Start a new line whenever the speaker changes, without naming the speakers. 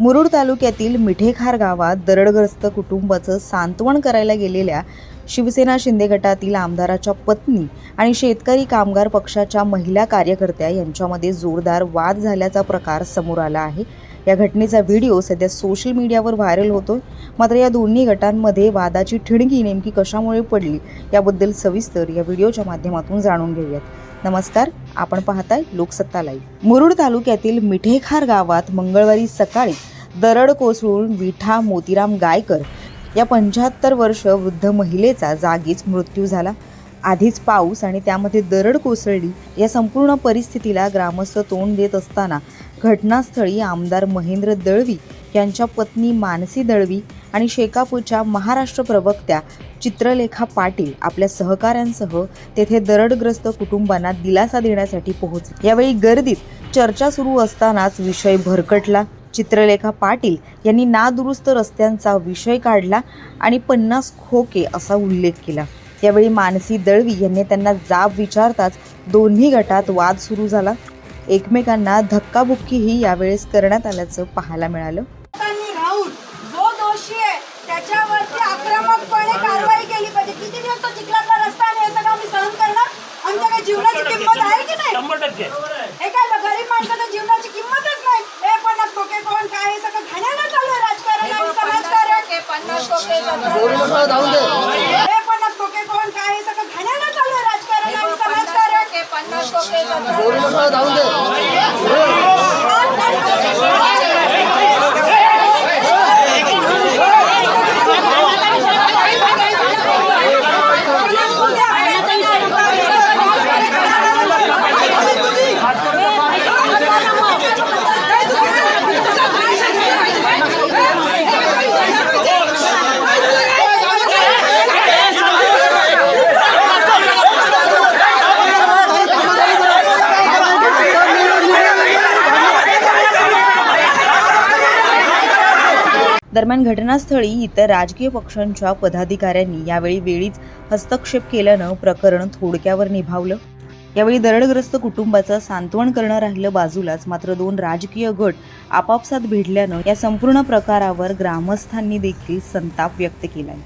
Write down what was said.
मुरुड तालुक्यातील मिठेखार गावात दरडग्रस्त कुटुंबाचं सांत्वन करायला गेलेल्या शिवसेना शिंदे गटातील आमदाराच्या पत्नी आणि शेतकरी कामगार पक्षाच्या महिला कार्यकर्त्या यांच्यामध्ये जोरदार वाद झाल्याचा प्रकार समोर आला आहे. या घटनेचा व्हिडिओ सध्या सोशल मीडियावर व्हायरल होतोय. मात्र या दोन्ही गटांमध्ये वादाची ठिणगी नेमकी कशामुळे पडली याबद्दल सविस्तर या व्हिडिओच्या माध्यमातून जाणून घेऊयात. नमस्कार आपण पाहताय लोकसत्ता लाईव्ह. मुरुड तालुक्यातील मिठेखार गावात मंगळवारी सकाळी दरड कोसळून विठा मोतीराम गायकर या पंच्याहत्तर वर्ष वृद्ध महिलेचा जागीच मृत्यू झाला. आधीच पाऊस आणि त्यामध्ये दरड कोसळली या संपूर्ण परिस्थितीला ग्रामस्थ तोंड देत असताना घटनास्थळी आमदार महेंद्र दळवी यांच्या पत्नी मानसी दळवी आणि शेकापूरच्या महाराष्ट्र प्रवक्त्या चित्रलेखा पाटील आपल्या सहकाऱ्यांसह तेथे दरडग्रस्त कुटुंबांना दिलासा देण्यासाठी पोहोचले. यावेळी गर्दीत चर्चा सुरू असतानाच विषय भरकटला. चित्रलेखा पाटील यांनी नादुरुस्त रस्त्यांचा विषय काढला आणि पन्नास खोके असा उल्लेख केला. यावेळी मानसी दळवी यांनी त्यांना जाब विचारताच दोन्ही गटात वाद सुरू झाला. एकमेकांना धक्काबुक्कीही यावेळेस करण्यात आल्याचं पाहायला मिळालं.
लोकांनी राहून जो दोषी आहे त्याच्यावरती आक्रमकपणे कारवाई केली पाहिजे. किती दिवस तो चिखलातला रस्ता आणि हे सगळं आम्ही सहन करणार? आमच्या काही जीवनाची किंमत आहे की नाही?
शंभर टक्के.
हे काय गरीब माणसाच्या जीवनाची किंमतच नाही हे पन्नास टोके कोण काय हे सगळं घाण्याला चालू आहे राजकारण आणि समाजकारण पन्नास टोके पन्नास टोके कोण काय हे सगळं घाण्याला चालू आहे राजकारण आणि समाजकारण. पन्नास टोके
दरम्यान घटनास्थळी इतर राजकीय पक्षांच्या पदाधिकाऱ्यांनी यावेळी वेळीच हस्तक्षेप केल्यानं प्रकरण थोडक्यावर निभावलं. यावेळी दरडग्रस्त कुटुंबाचं सांत्वन करणं राहिलं बाजूलाच मात्र दोन राजकीय गट आपापसात भिडल्यानं या संपूर्ण प्रकारावर ग्रामस्थांनी देखील संताप व्यक्त केलाय.